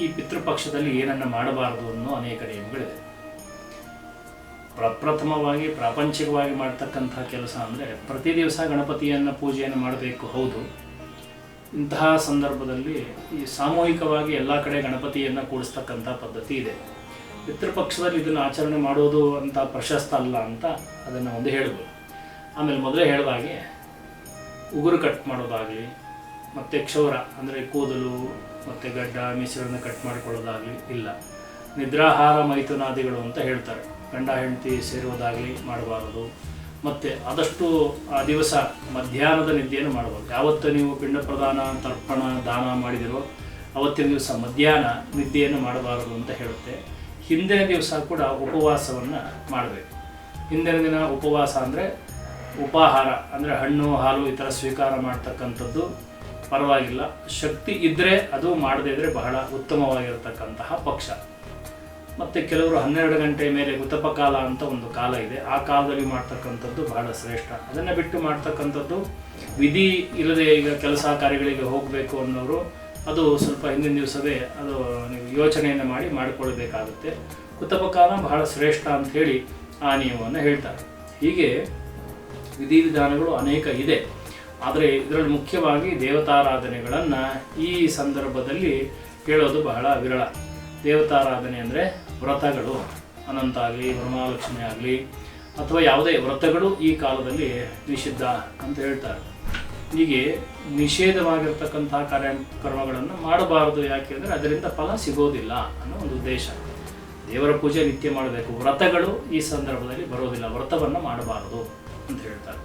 ಈ ಪಿತೃಪಕ್ಷದಲ್ಲಿ ಏನನ್ನು ಮಾಡಬಾರದು ಅನ್ನೋ ಅನೇಕ ನಿಯಮಗಳಿದೆ ಪ್ರಪ್ರಥಮವಾಗಿ, ಪ್ರಾಪಂಚಿಕವಾಗಿ ಮಾಡ್ತಕ್ಕಂಥ ಕೆಲಸ ಅಂದರೆ ಪ್ರತಿ ದಿವಸ ಗಣಪತಿಯನ್ನು ಪೂಜೆಯನ್ನು ಮಾಡಬೇಕು, ಹೌದು. ಇಂತಹ ಸಂದರ್ಭದಲ್ಲಿ ಈ ಸಾಮೂಹಿಕವಾಗಿ ಎಲ್ಲ ಕಡೆ ಗಣಪತಿಯನ್ನು ಕೂಡಿಸ್ತಕ್ಕಂಥ ಪದ್ಧತಿ ಇದೆ. ಪಿತೃಪಕ್ಷದಲ್ಲಿ ಇದನ್ನು ಆಚರಣೆ ಮಾಡೋದು ಅಂತ ಪ್ರಶಸ್ತ ಅಲ್ಲ ಅಂತ ಅದನ್ನು ಒಂದು ಹೇಳ್ಬೋದು. ಆಮೇಲೆ ಮೊದಲೇ ಹೇಳಿದ ಹಾಗೆ ಉಗುರು ಕಟ್ ಮಾಡೋದಾಗಲಿ, ಮತ್ತು ಕ್ಷೌರ ಅಂದರೆ ಕೂದಲು ಮತ್ತು ಗಡ್ಡ ಮೀಸೆಗಳನ್ನು ಕಟ್ ಮಾಡಿಕೊಳ್ಳೋದಾಗಲಿ ಇಲ್ಲ. ನಿದ್ರಾಹಾರ ಮೈಥುನಾದಿಗಳು ಅಂತ ಹೇಳ್ತಾರೆ. ಗಂಡ, ಹೆಂಡತಿ ಸೇರುವುದಾಗಲಿ ಮಾಡಬಾರದು. ಮತ್ತು ಆದಷ್ಟು ಆ ದಿವಸ ಮಧ್ಯಾಹ್ನದ ನಿದ್ದೆಯನ್ನು ಮಾಡಬಾರ್ದು. ಯಾವತ್ತು ನೀವು ಪಿಂಡ ಪ್ರದಾನ ತರ್ಪಣ, ದಾನ ಮಾಡಿದಿರೋ ಅವತ್ತಿನ ದಿವಸ ಮಧ್ಯಾಹ್ನ ನಿದ್ದೆಯನ್ನು ಮಾಡಬಾರದು ಅಂತ ಹೇಳುತ್ತೆ. ಹಿಂದಿನ ದಿವಸ ಕೂಡ ಉಪವಾಸವನ್ನು ಮಾಡಬೇಕು. ಹಿಂದಿನ ದಿನ ಉಪವಾಸ ಅಂದರೆ ಉಪಾಹಾರ, ಅಂದರೆ ಹಣ್ಣು, ಹಾಲು ಈ ಥರ ಸ್ವೀಕಾರ ಮಾಡ್ತಕ್ಕಂಥದ್ದು ಪರವಾಗಿಲ್ಲ. ಶಕ್ತಿ ಇದ್ದರೆ ಅದು ಮಾಡದೇ ಇದ್ದರೆ ಬಹಳ ಉತ್ತಮವಾಗಿರತಕ್ಕಂತಹ ಪಕ್ಷ. ಮತ್ತು ಕೆಲವರು ಹನ್ನೆರಡು ಗಂಟೆ ಮೇಲೆ ಉತಪ ಕಾಲ ಅಂತ ಒಂದು ಕಾಲ ಇದೆ. ಆ ಕಾಲದಲ್ಲಿ ಮಾಡ್ತಕ್ಕಂಥದ್ದು ಬಹಳ ಶ್ರೇಷ್ಠ. ಅದನ್ನು ಬಿಟ್ಟು ಮಾಡ್ತಕ್ಕಂಥದ್ದು ವಿಧಿ ಇಲ್ಲದೆ ಈಗ ಕೆಲಸ ಕಾರ್ಯಗಳಿಗೆ ಹೋಗಬೇಕು ಅನ್ನೋರು ಅದು ಸ್ವಲ್ಪ ಹಿಂದಿನ ದಿವಸವೇ ಅದು ನೀವು ಯೋಚನೆಯನ್ನು ಮಾಡಿ ಮಾಡಿಕೊಳ್ಬೇಕಾಗುತ್ತೆ ಉತ್ತಪ ಕಾಲ ಬಹಳ ಶ್ರೇಷ್ಠ ಅಂತ ಹೇಳಿ ಆ ನಿಯಮವನ್ನು ಹೇಳ್ತಾರೆ. ಹೀಗೆ ವಿಧಿವಿಧಾನಗಳು ಅನೇಕ ಇದೆ. ಆದರೆ ಇದರಲ್ಲಿ ಮುಖ್ಯವಾಗಿ ದೇವತಾರಾಧನೆಗಳನ್ನು ಈ ಸಂದರ್ಭದಲ್ಲಿ ಕೇಳೋದು ಬಹಳ ವಿರಳ. ದೇವತಾರಾಧನೆ ಅಂದರೆ ವ್ರತಗಳು ಅನಂತ ಆಗಲಿ ಬ್ರಹ್ಮಾಲಕ್ಷ್ಮಿ ಆಗಲಿ, ಅಥವಾ ಯಾವುದೇ ವ್ರತಗಳು ಈ ಕಾಲದಲ್ಲಿ ನಿಷಿದ್ಧ ಅಂತ ಹೇಳ್ತಾರೆ. ಹೀಗೆ ನಿಷೇಧವಾಗಿರ್ತಕ್ಕಂಥ ಕಾರ್ಯ ಕರ್ಮಗಳನ್ನು ಮಾಡಬಾರದು ಯಾಕೆ ಅಂದರೆ ಅದರಿಂದ ಫಲ ಸಿಗೋದಿಲ್ಲ ಅನ್ನೋ ಒಂದು ಉದ್ದೇಶ. ದೇವರ ಪೂಜೆ ನಿತ್ಯ ಮಾಡಬೇಕು. ವ್ರತಗಳು ಈ ಸಂದರ್ಭದಲ್ಲಿ ಬರೋದಿಲ್ಲ. ವ್ರತವನ್ನು ಮಾಡಬಾರದು ಅಂತ ಹೇಳ್ತಾರೆ.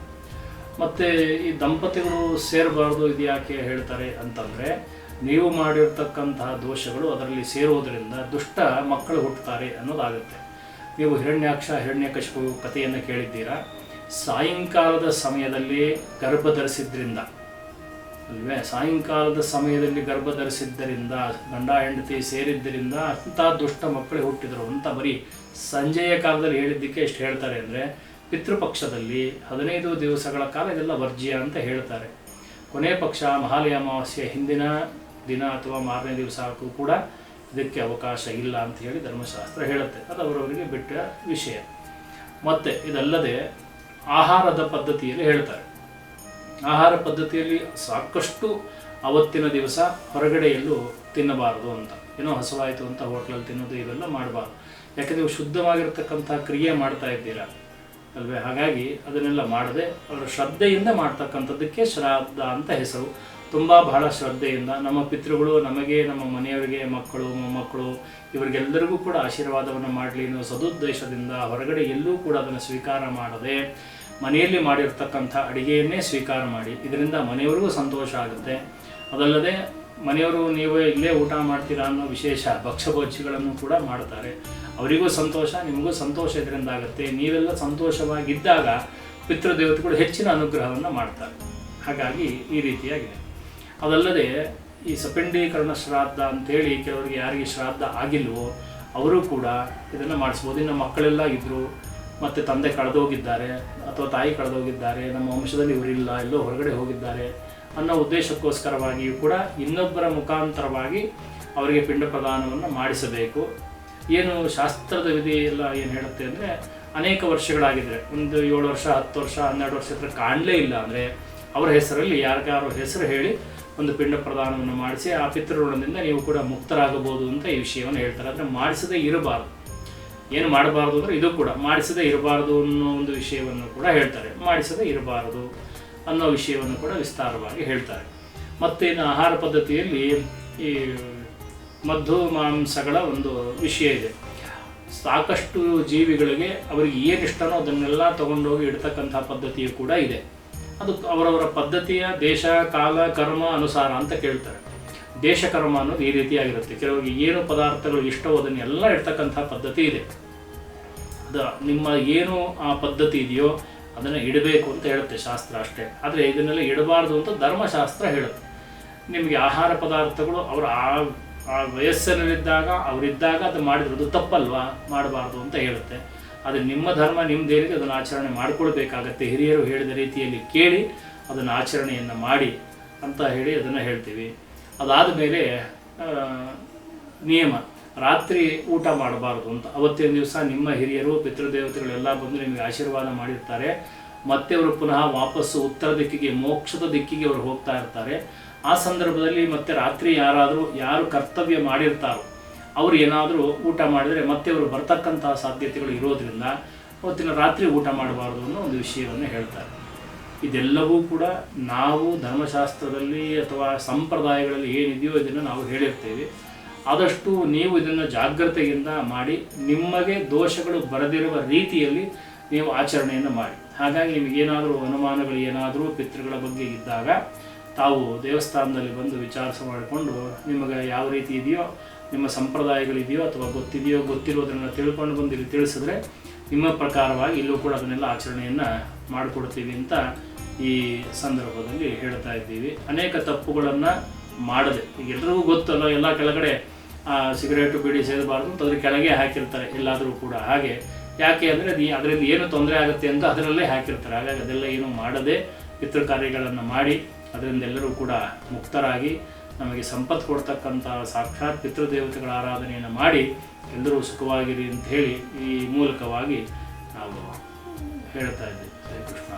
ಮತ್ತು ಈ ದಂಪತಿಗಳು ಸೇರಬಾರ್ದು ಇದು ಯಾಕೆ ಹೇಳ್ತಾರೆ ಅಂತಂದರೆ, ನೀವು ಮಾಡಿರ್ತಕ್ಕಂತಹ ದೋಷಗಳು ಅದರಲ್ಲಿ ಸೇರೋದರಿಂದ ದುಷ್ಟ ಮಕ್ಕಳು ಹುಟ್ಟುತ್ತಾರೆ ಅನ್ನೋದಾಗುತ್ತೆ. ನೀವು ಹಿರಣ್ಯಾಕ್ಷ ಹಿರಣ್ಯಕಶಿಪು ಕಥೆಯನ್ನು ಕೇಳಿದ್ದೀರಾ? ಸಾಯಂಕಾಲದ ಸಮಯದಲ್ಲಿ ಗರ್ಭ ಧರಿಸಿದ್ರಿಂದ, ಅಲ್ವೇ? ಸಾಯಂಕಾಲದ ಸಮಯದಲ್ಲಿ ಗರ್ಭ ಧರಿಸಿದ್ದರಿಂದ, ಗಂಡ, ಹೆಂಡತಿ ಸೇರಿದ್ದರಿಂದ ಅಂಥ ದುಷ್ಟ ಮಕ್ಕಳೇ ಹುಟ್ಟಿದರು ಅಂತ ಬರೀ ಸಂಜೆಯ ಕಾಲದಲ್ಲಿ ಹೇಳಿದ್ದಕ್ಕೆ ಎಷ್ಟು ಹೇಳ್ತಾರೆ ಅಂದರೆ ಪಿತೃಪಕ್ಷದಲ್ಲಿ ಹದಿನೈದು ದಿವಸಗಳ ಕಾಲ ಇದೆಲ್ಲ ವರ್ಜ್ಯ ಅಂತ ಹೇಳ್ತಾರೆ. ಕೊನೆ ಪಕ್ಷ ಮಹಾಲಯ ಅಮಾವಾಸ್ಯೆ ಹಿಂದಿನ ದಿನ ಅಥವಾ ಮಾರನೇ ದಿವಸಕ್ಕೂ ಕೂಡ ಇದಕ್ಕೆ ಅವಕಾಶ ಇಲ್ಲ ಅಂತ ಹೇಳಿ ಧರ್ಮಶಾಸ್ತ್ರ ಹೇಳುತ್ತೆ. ಅದು ಅವರವರಿಗೆ ಬಿಟ್ಟ ವಿಷಯ. ಮತ್ತು ಇದಲ್ಲದೆ ಆಹಾರದ ಪದ್ಧತಿಯಲ್ಲಿ ಹೇಳ್ತಾರೆ. ಆಹಾರ ಪದ್ಧತಿಯಲ್ಲಿ ಸಾಕಷ್ಟು ಅವತ್ತಿನ ದಿವಸ ಹೊರಗಡೆಯಲ್ಲೂ ತಿನ್ನಬಾರದು ಅಂತ. ಏನೋ ಹಸವಾಯಿತು ಅಂತ ಹೋಟ್ಲಲ್ಲಿ ತಿನ್ನೋದು ಇವೆಲ್ಲ ಮಾಡಬಾರ್ದು. ಯಾಕೆ ನೀವು ಶುದ್ಧವಾಗಿರ್ತಕ್ಕಂಥ ಕ್ರಿಯೆ ಮಾಡ್ತಾ ಇದ್ದೀರಾ? ಅಲ್ವೇ? ಹಾಗಾಗಿ ಅದನ್ನೆಲ್ಲ ಮಾಡದೆ ಅವರ ಶ್ರದ್ಧೆಯಿಂದ ಮಾಡ್ತಕ್ಕಂಥದ್ದಕ್ಕೆ ಶ್ರಾದ್ದ ಅಂತ ಹೆಸರು. ತುಂಬ ಬಹಳ ಶ್ರದ್ಧೆಯಿಂದ ನಮ್ಮ ಪಿತೃಗಳು, ನಮಗೆ, ನಮ್ಮ ಮನೆಯವರಿಗೆ, ಮಕ್ಕಳು, ಮೊಮ್ಮಕ್ಕಳು, ಇವರಿಗೆಲ್ಲರಿಗೂ ಕೂಡ ಆಶೀರ್ವಾದವನ್ನು ಮಾಡಲಿ ಅನ್ನೋ ಸದುದ್ದೇಶದಿಂದ ಹೊರಗಡೆ ಎಲ್ಲೂ ಕೂಡ ಅದನ್ನು ಸ್ವೀಕಾರ ಮಾಡದೆ ಮನೆಯಲ್ಲಿ ಮಾಡಿರ್ತಕ್ಕಂಥ ಅಡಿಗೆಯನ್ನೇ ಸ್ವೀಕಾರ ಮಾಡಿ. ಇದರಿಂದ ಮನೆಯವರಿಗೂ ಸಂತೋಷ ಆಗುತ್ತೆ. ಅದಲ್ಲದೆ ಮನೆಯವರು ನೀವು ಇಲ್ಲೇ ಊಟ ಮಾಡ್ತೀರಾ ಅನ್ನೋ ವಿಶೇಷ ಭಕ್ಷ್ಯಭೋಜ್ಯಗಳನ್ನು ಕೂಡ ಮಾಡ್ತಾರೆ. ಅವರಿಗೂ ಸಂತೋಷ, ನಿಮಗೂ ಸಂತೋಷ ಇದರಿಂದ ಆಗುತ್ತೆ ನೀವೆಲ್ಲ ಸಂತೋಷವಾಗಿದ್ದಾಗ ಪಿತೃದೇವತೆಗಳು ಹೆಚ್ಚಿನ ಅನುಗ್ರಹವನ್ನು ಮಾಡ್ತಾರೆ. ಹಾಗಾಗಿ ಈ ರೀತಿಯಾಗಿದೆ. ಅದಲ್ಲದೆ ಈ ಸಪಿಂಡೀಕರಣ ಶ್ರಾದ್ದ ಅಂತೇಳಿ ಕೆಲವರಿಗೆ ಯಾರಿಗೆ ಶ್ರಾದ್ದ ಆಗಿಲ್ವೋ, ಅವರು ಕೂಡ ಇದನ್ನು ಮಾಡಿಸ್ಬೋದು. ಇನ್ನು ಮಕ್ಕಳೆಲ್ಲ ಇದ್ದರು ಮತ್ತು ತಂದೆ ಕಳೆದೋಗಿದ್ದಾರೆ, ಅಥವಾ ತಾಯಿ ಕಳೆದೋಗಿದ್ದಾರೆ, ನಮ್ಮ ವಂಶದಲ್ಲಿ ಇವರಿಲ್ಲ, ಎಲ್ಲೋ ಹೊರಗಡೆ ಹೋಗಿದ್ದಾರೆ ಅನ್ನೋ ಉದ್ದೇಶಕ್ಕೋಸ್ಕರವಾಗಿಯೂ ಕೂಡ ಇನ್ನೊಬ್ಬರ ಮುಖಾಂತರವಾಗಿ ಅವರಿಗೆ ಪಿಂಡ ಪ್ರದಾನವನ್ನು ಮಾಡಿಸಬೇಕು. ಏನು ಶಾಸ್ತ್ರದ ವಿಧಿ ಎಲ್ಲ ಏನು ಹೇಳುತ್ತೆ ಅಂದರೆ, ಅನೇಕ ವರ್ಷಗಳಾಗಿದ್ದರೆ ಒಂದು ಏಳು ವರ್ಷ, ಹತ್ತು ವರ್ಷ, ಹನ್ನೆರಡು ವರ್ಷ ಹತ್ರ ಕಾಣಲೇ ಇಲ್ಲ ಅಂದರೆ, ಅವರ ಹೆಸರಲ್ಲಿ ಯಾರಿಗಾರು ಹೆಸರು ಹೇಳಿ ಒಂದು ಪಿಂಡ ಪ್ರದಾನವನ್ನು ಮಾಡಿಸಿ ಆ ಪಿತೃಋಣದಿಂದ ನೀವು ಕೂಡ ಮುಕ್ತರಾಗಬಹುದು ಅಂತ ಈ ವಿಷಯವನ್ನು ಹೇಳ್ತಾರೆ. ಆದರೆ ಮಾಡಿಸದೇ ಇರಬಾರ್ದು. ಏನು ಮಾಡಬಾರ್ದು ಅಂದರೆ ಇದು ಕೂಡ ಮಾಡಿಸದೇ ಇರಬಾರ್ದು ಅನ್ನೋ ಒಂದು ವಿಷಯವನ್ನು ಕೂಡ ಹೇಳ್ತಾರೆ. ಮಾಡಿಸದೇ ಇರಬಾರದು. ಅನ್ನೋ ವಿಷಯವನ್ನು ಕೂಡ ವಿಸ್ತಾರವಾಗಿ ಹೇಳ್ತಾರೆ. ಮತ್ತೇನು ಆಹಾರ ಪದ್ಧತಿಯಲ್ಲಿ ಈ ಮದ್ದು ಮಾಂಸಗಳ ಒಂದು ವಿಷಯ ಇದೆ. ಸಾಕಷ್ಟು ಜೀವಿಗಳಿಗೆ ಅವರಿಗೆ ಏನಿಷ್ಟನೋ ಇಷ್ಟನೋ ಅದನ್ನೆಲ್ಲ ತಗೊಂಡೋಗಿ ಇಡ್ತಕ್ಕಂಥ ಪದ್ಧತಿಯು ಕೂಡ ಇದೆ. ಅದು ಅವರವರ ಪದ್ಧತಿಯ ದೇಶ, ಕಾಲ, ಕರ್ಮ, ಅನುಸಾರ ಅಂತ ಕೇಳ್ತಾರೆ. ದೇಶ, ಕರ್ಮ ಅನ್ನೋದು ಈ ರೀತಿಯಾಗಿರುತ್ತೆ. ಕೆಲವರಿಗೆ ಏನು ಪದಾರ್ಥಗಳು ಇಷ್ಟವೋ ಅದನ್ನೆಲ್ಲ ಇಡ್ತಕ್ಕಂಥ ಪದ್ಧತಿ ಇದೆ. ಅದು ನಿಮ್ಮ ಏನು ಆ ಪದ್ಧತಿ ಇದೆಯೋ ಅದನ್ನು ಇಡಬೇಕು ಅಂತ ಹೇಳುತ್ತೆ ಶಾಸ್ತ್ರ ಅಷ್ಟೇ. ಆದರೆ ಇದನ್ನೆಲ್ಲ ಇಡಬಾರ್ದು ಅಂತ ಧರ್ಮಶಾಸ್ತ್ರ ಹೇಳುತ್ತೆ. ನಿಮಗೆ ಆಹಾರ ಪದಾರ್ಥಗಳು ಅವರು ಆ ಆ ವಯಸ್ಸಿನಲ್ಲಿದ್ದಾಗ, ಅವರಿದ್ದಾಗ ಅದು ಮಾಡಿದ್ರು ಅದು ತಪ್ಪಲ್ವಾ? ಮಾಡಬಾರ್ದು ಅಂತ ಹೇಳುತ್ತೆ. ಅದು ನಿಮ್ಮ ಧರ್ಮ ನಿಮ್ಮದೇನಿದೆ ಅದನ್ನು ಆಚರಣೆ ಮಾಡಿಕೊಳ್ಬೇಕಾಗತ್ತೆ. ಹಿರಿಯರು ಹೇಳಿದ ರೀತಿಯಲ್ಲಿ ಕೇಳಿ ಅದನ್ನು ಆಚರಣೆಯನ್ನು ಮಾಡಿ ಅಂತ ಹೇಳಿ ಅದನ್ನು ಹೇಳ್ತೀವಿ. ಅದಾದ ಮೇಲೆ ನಿಯಮ. ರಾತ್ರಿ ಊಟ ಮಾಡಬಾರ್ದು ಅಂತ. ಅವತ್ತಿನ ದಿವಸ ನಿಮ್ಮ ಹಿರಿಯರು, ಪಿತೃದೇವತೆಗಳೆಲ್ಲ ಬಂದು ನಿಮಗೆ ಆಶೀರ್ವಾದ ಮಾಡಿರ್ತಾರೆ. ಮತ್ತೆ ಅವರು ಪುನಃ ವಾಪಸ್ಸು ಉತ್ತರ ದಿಕ್ಕಿಗೆ, ಮೋಕ್ಷದ ದಿಕ್ಕಿಗೆ ಅವರು ಹೋಗ್ತಾ ಇರ್ತಾರೆ. ಆ ಸಂದರ್ಭದಲ್ಲಿ ಮತ್ತೆ ರಾತ್ರಿ ಯಾರಾದರೂ, ಯಾರು ಕರ್ತವ್ಯ ಮಾಡಿರ್ತಾರೋ, ಅವರು ಏನಾದರೂ ಊಟ ಮಾಡಿದರೆ ಮತ್ತೆ ಅವರು ಬರ್ತಕ್ಕಂತಹ ಸಾಧ್ಯತೆಗಳು ಇರೋದ್ರಿಂದ ಅವತ್ತಿನ ರಾತ್ರಿ ಊಟ ಮಾಡಬಾರ್ದು ಅನ್ನೋ ಒಂದು ವಿಷಯವನ್ನು ಹೇಳ್ತಾರೆ. ಇದೆಲ್ಲವೂ ಕೂಡ ನಾವು ಧರ್ಮಶಾಸ್ತ್ರದಲ್ಲಿ ಅಥವಾ ಸಂಪ್ರದಾಯಗಳಲ್ಲಿ ಏನಿದೆಯೋ ಇದನ್ನು ನಾವು ಹೇಳಿರ್ತೇವೆ. ಆದಷ್ಟು ನೀವು ಇದನ್ನು ಜಾಗ್ರತೆಯಿಂದ ಮಾಡಿ, ನಿಮಗೆ ದೋಷಗಳು ಬರದಿರುವ ರೀತಿಯಲ್ಲಿ ನೀವು ಆಚರಣೆಯನ್ನು ಮಾಡಿ. ಹಾಗಾಗಿ ನಿಮಗೇನಾದರೂ ಅನುಮಾನಗಳು ಏನಾದರೂ ಪಿತೃಗಳ ಬಗ್ಗೆ ಇದ್ದಾಗ ತಾವು ದೇವಸ್ಥಾನದಲ್ಲಿ ಬಂದು ವಿಚಾರಸ ಮಾಡಿಕೊಂಡು ನಿಮಗೆ ಯಾವ ರೀತಿ ಇದೆಯೋ, ನಿಮ್ಮ ಸಂಪ್ರದಾಯಗಳಿದೆಯೋ ಅಥವಾ ಗೊತ್ತಿದೆಯೋ ಗೊತ್ತಿರೋದನ್ನು ತಿಳ್ಕೊಂಡು ಬಂದು ಇಲ್ಲಿ ತಿಳಿಸಿದ್ರೆ ನಿಮ್ಮ ಪ್ರಕಾರವಾಗಿ ಇಲ್ಲೂ ಕೂಡ ಅದನ್ನೆಲ್ಲ ಆಚರಣೆಯನ್ನು ಮಾಡಿಕೊಡ್ತೀವಿ ಅಂತ ಈ ಸಂದರ್ಭದಲ್ಲಿ ಹೇಳ್ತಾ ಇದ್ದೀವಿ. ಅನೇಕ ತಪ್ಪುಗಳನ್ನು ಮಾಡದೆ, ಈಗ ಎಲ್ರಿಗೂ ಗೊತ್ತಲ್ಲ, ಎಲ್ಲ ಕೆಳಗಡೆ ಸಿಗರೇಟು, ಬಿಡಿ ಸೇದಬಾರ್ದು ಅಂತ ಅದ್ರ ಕೆಳಗೆ ಹಾಕಿರ್ತಾರೆ, ಎಲ್ಲಾದರೂ ಕೂಡ. ಹಾಗೆ ಯಾಕೆ ಅಂದರೆ ಅದು ಅದರಿಂದ ಏನು ತೊಂದರೆ ಆಗುತ್ತೆ ಅಂತ ಅದರಲ್ಲೇ ಹಾಕಿರ್ತಾರೆ. ಹಾಗಾಗಿ ಅದೆಲ್ಲ ಏನು ಮಾಡದೆ ಪಿತೃ ಕಾರ್ಯಗಳನ್ನು ಮಾಡಿ ಅದರಿಂದ ಎಲ್ಲರೂ ಕೂಡ ಮುಕ್ತರಾಗಿ ನಮಗೆ ಸಂಪತ್ತು ಕೊಡ್ತಕ್ಕಂಥ ಸಾಕ್ಷಾತ್ ಪಿತೃದೇವತೆಗಳ ಆರಾಧನೆಯನ್ನು ಮಾಡಿ ಎಲ್ಲರೂ ಸುಖವಾಗಿರಿ ಅಂತ ಹೇಳಿ ಈ ಮೂಲಕವಾಗಿ ನಾವು ಹೇಳ್ತಾ ಇದ್ದೀವಿ ಶ್ರೀಕೃಷ್ಣ